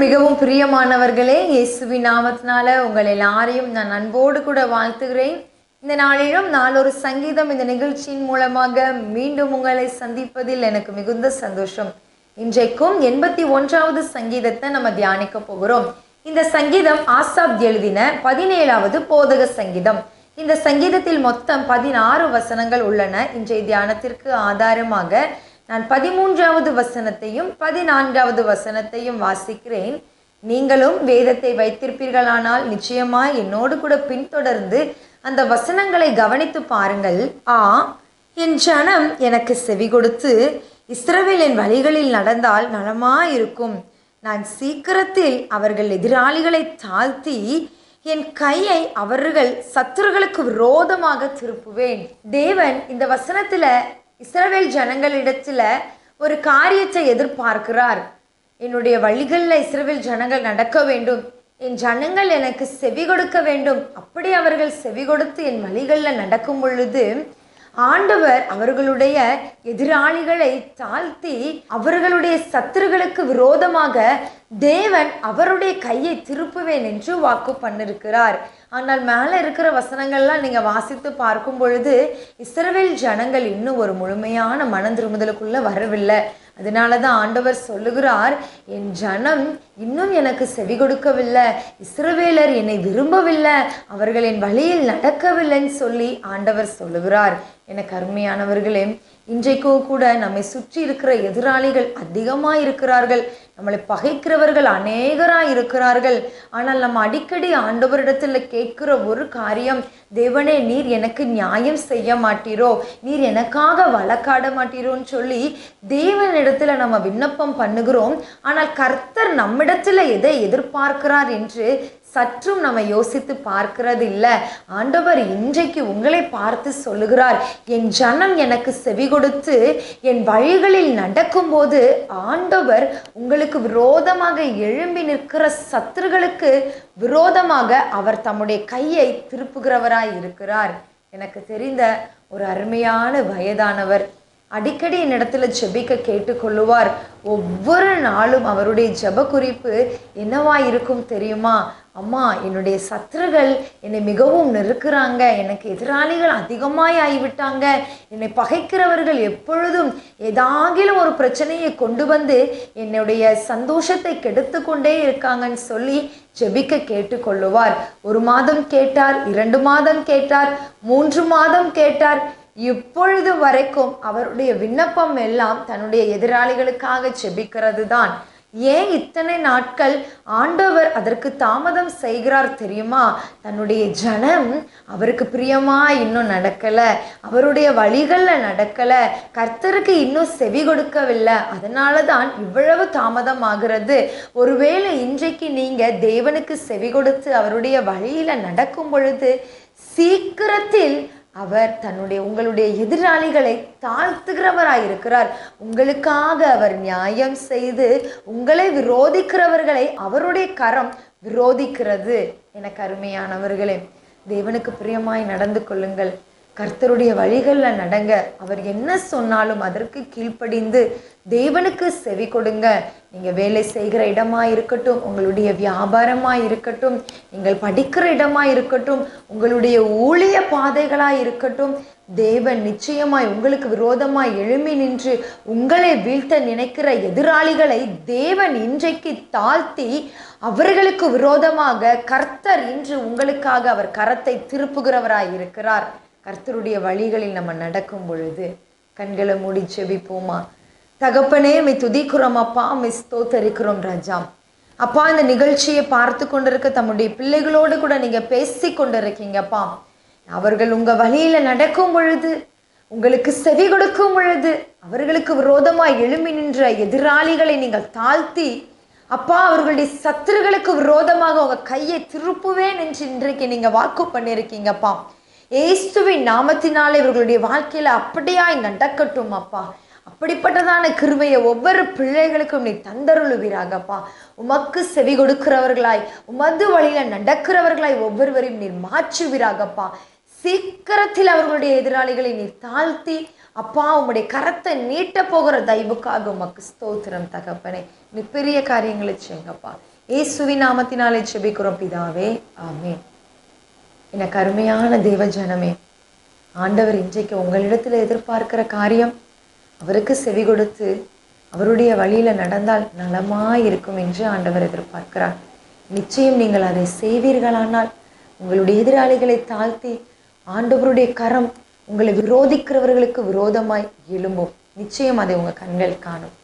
மிகவும் பிரியமானவர்களே இயேசுவி நாமத்தினால உங்கள் எல்லாரையும் நான் அன்போடு கூட வாழ்த்துகிறேன். இந்த நாளிலும் நாளொரு சங்கீதம் இந்த நிகழ்ச்சியின் மூலமாக மீண்டும் உங்களை சந்திப்பதில் எனக்கு மிகுந்த சந்தோஷம். இன்றைக்கும் எண்பத்தி ஒன்றாவது சங்கீதத்தை நம்ம தியானிக்க போகிறோம். இந்த சங்கீதம் ஆசாப் எழுதின பதினேழாவது போதக சங்கீதம். இந்த சங்கீதத்தில் மொத்தம் பதினாறு வசனங்கள் உள்ளன. இன்றைய தியானத்திற்கு ஆதாரமாக நான் பதிமூன்றாவது வசனத்தையும் பதினான்காவது வசனத்தையும் வாசிக்கிறேன். நீங்களும் வேதத்தை வைத்திருப்பீர்களானால் நிச்சயமாய் என்னோடு கூட பின்தொடர்ந்து அந்த வசனங்களை கவனித்து பாருங்கள். ஆ என் ஜனம் எனக்கு செவி கொடுத்து இஸ்ரவேலின் வழிகளில் நடந்தால் நலமாயிருக்கும். நான் சீக்கிரத்தில் அவர்கள் எதிராளிகளை தாழ்த்தி என் கையை அவர்கள் சத்துருகளுக்கு விரோதமாக திருப்புவேன். தேவன் இந்த வசனத்தில் இஸ்ரவேல் ஜனங்களிடத்தில் ஒரு காரியத்தை எதிர்பார்க்கிறார். என்னுடைய வழிகளில் இஸ்ரவேல் ஜனங்கள் நடக்க வேண்டும். என் ஜனங்கள் எனக்கு செவி கொடுக்க வேண்டும். அப்படி அவர்கள் செவி கொடுத்து என் வழிகளில் நடக்கும் பொழுது ஆண்டவர் அவர்களுடைய எதிராளிகளை தாழ்த்தி அவர்களுடைய சத்துருகளுக்கு விரோதமாக தேவன் அவருடைய கையை திருப்புவேன் என்று வாக்கு பண்ணிருக்கிறார். ஆனால் மேலே இருக்கிற வசனங்கள்லாம் நீங்கள் வாசித்து பார்க்கும் பொழுது இஸ்ரவேல் ஜனங்கள் இன்னும் ஒரு முழுமையான மனம் திருமுதலுக்குள்ளே வரவில்லை. அதனால தான் ஆண்டவர் சொல்லுகிறார் என் ஜனம் இன்னும் எனக்கு செவி கொடுக்கவில்லை. இஸ்ரவேலர் என்னை விரும்பவில்லை. அவர்கள் என் வழியில் நடக்கவில்லைன்னு சொல்லி ஆண்டவர் சொல்லுகிறார். எனக்கு அருமையானவர்களே இன்றைக்கும் கூட நம்மை சுற்றி இருக்கிற எதிராளிகள் அதிகமாக இருக்கிறார்கள் நம்மளை பகைக்கிறவர்கள் அநேகராக இருக்கிறார்கள் ஆனால் நம்ம அடிக்கடி ஆண்டவரிடத்தில் கேட்கிற ஒரு காரியம் தேவனே நீர் எனக்கு நியாயம் செய்ய மாட்டீரோ? நீர் எனக்காக வழக்காட மாட்டீரோன்னு சொல்லி தேவனிடத்தில் நம்ம விண்ணப்பம் பண்ணுகிறோம். ஆனால் கர்த்தர் நம்மிடத்தில் எதை எதிர்பார்க்கிறார் என்று சற்றும் நம்ம யோசித்து பார்க்கிறது இல்லை. ஆண்டவர் இன்றைக்கு உங்களை பார்த்து சொல்லுகிறார் என் ஜனம் எனக்கு செவி கொடுத்து என் வழிகளில் நடக்கும்போது ஆண்டவர் உங்களுக்கு விரோதமாக எழும்பி நிற்கிற சத்துருகளுக்கு விரோதமாக அவர் தம்முடைய கையை திருப்புகிறவராய் இருக்கிறார். எனக்கு தெரிந்த ஒரு அருமையான வயதானவர். அடிக்கடி என்னிடத்துல ஜெபிக்க கேட்டுக்கொள்ளுவார். ஒவ்வொரு நாளும் அவருடைய ஜெப குறிப்பு என்னவா இருக்கும் தெரியுமா? அம்மா என்னுடைய சத்துருகள் என்னை மிகவும் நெருக்கிறாங்க. எனக்கு எதிராளிகள் அதிகமாய் ஆகிவிட்டாங்க. என்னை பகைக்கிறவர்கள் எப்பொழுதும் ஏதாகிலும் ஒரு பிரச்சனையை கொண்டு வந்து என்னுடைய சந்தோஷத்தை கெடுத்து கொண்டே இருக்காங்கன்னு சொல்லி ஜெபிக்க கேட்டுக்கொள்ளுவார். ஒரு மாதம் கேட்டார் இரண்டு மாதம் கேட்டார் மூன்று மாதம் கேட்டார். இப்பொழுது வரைக்கும் அவருடைய விண்ணப்பம் எல்லாம் தன்னுடைய எதிராளிகளுக்காக செபிக்கிறது தான் ஏன் இத்தனை நாட்கள் ஆண்டவர் அதற்கு தாமதம் செய்கிறார் தெரியுமா? தன்னுடைய ஜனம் அவருக்கு பிரியமா இன்னும் நடக்கலை. அவருடைய வழிகளில் நடக்கலை. கர்த்தருக்கு இன்னும் செவி கொடுக்கவில்லை. அதனால தான் இவ்வளவு தாமதம் ஆகிறது ஒருவேளை இன்றைக்கு நீங்கள் தேவனுக்கு செவி கொடுத்து அவருடைய வழியில் நடக்கும் பொழுது சீக்கிரத்தில் அவர் தன்னுடைய உங்களுடைய எதிராளிகளை தாழ்த்துகிறவராய் இருக்கிறார் உங்களுக்காக அவர் நியாயம் செய்து உங்களை விரோதிக்கிறவர்களை அவருடைய கரம் விரோதிக்கிறது. என கருமையானவர்களே தேவனுக்கு பிரியமாய் நடந்து கொள்ளுங்கள். கர்த்தருடைய வழிகளில் நடங்க. அவர் என்ன சொன்னாலும் அதற்கு கீழ்ப்படிந்து தேவனுக்கு செவி கொடுங்க. நீங்கள் வேலை செய்கிற இடமா இருக்கட்டும் உங்களுடைய வியாபாரமாக இருக்கட்டும் நீங்கள் படிக்கிற இடமா இருக்கட்டும் உங்களுடைய ஊழிய பாதைகளாக இருக்கட்டும் தேவன் நிச்சயமாய் உங்களுக்கு விரோதமாய் எழுமி நின்று உங்களை வீழ்த்த நினைக்கிற எதிராளிகளை தேவன் இன்றைக்கு தாழ்த்தி அவர்களுக்கு விரோதமாக கர்த்தர் இன்று உங்களுக்காக அவர் கரத்தை திருப்புகிறவராய் இருக்கிறார் கர்த்தருடைய வழிகளில் நம்ம நடக்கும் பொழுது கண்களை மூடி செபிப்போமா தகப்பனே மை துதிக்கிறோம். அப்பா மை ஸ்தோத்தரிக்கிறோம் ராஜா. அப்பா இந்த நிகழ்ச்சியை பார்த்து கொண்டிருக்க தம்முடைய பிள்ளைகளோடு கூட நீங்க பேசி கொண்டிருக்கீங்கப்பா அவர்கள் உங்க வழியில நடக்கும் பொழுது உங்களுக்கு செவி கொடுக்கும் பொழுது அவர்களுக்கு விரோதமாக எழும்பி நின்ற எதிராளிகளை நீங்கள் தாழ்த்தி அப்பா அவர்களுடைய சத்துருகளுக்கு விரோதமாக உங்க கையை திருப்புவேன் என்று இன்றைக்கு நீங்க வாக்கு பண்ணியிருக்கீங்கப்பா ஏசுவின் நாமத்தினாலே இவர்களுடைய வாழ்க்கையில அப்படியாய் நடக்கட்டும் அப்பா. அப்படிப்பட்டதான கிருவையை ஒவ்வொரு பிள்ளைகளுக்கும் நீ தந்தருளுவீராகப்பா. உமக்கு செவி கொடுக்கிறவர்களாய் உமது வழியில நடக்கிறவர்களாய் ஒவ்வொருவரையும் நீர் மாற்றுவீராகப்பா. சீக்கிரத்தில் அவர்களுடைய எதிராளிகளை நீர் தாழ்த்தி அப்பா உம்முடைய கரத்தை நீட்ட போகிற தயவுக்காக உமக்கு ஸ்தோத்திரம் தகப்பனே. நீ பெரிய காரியங்களை செய்யுங்கப்பா. ஏசுவி நாமத்தினாலே செபிக்கிறோம் பிதாவே. ஆமே எனக்கு அருமையான தேவ ஜனமே ஆண்டவர் இன்றைக்கு உங்களிடத்தில் எதிர்பார்க்கிற காரியம் அவருக்கு செவி கொடுத்து அவருடைய வழியில் நடந்தால் நலமாய் இருக்கும் என்று ஆண்டவர் எதிர்பார்க்கிறார். நிச்சயம் நீங்கள் அதை செய்வீர்களானால் உங்களுடைய எதிராளிகளை தாழ்த்தி ஆண்டவருடைய கரம் உங்களை விரோதிக்கிறவர்களுக்கு விரோதமாய் எழும்பும். நிச்சயம் அதை உங்கள் கண்கள் காணும்.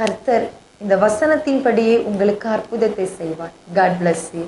கர்த்தர் இந்த வசனத்தின்படியே உங்களுக்கு அற்புதத்தை செய்வார். God bless you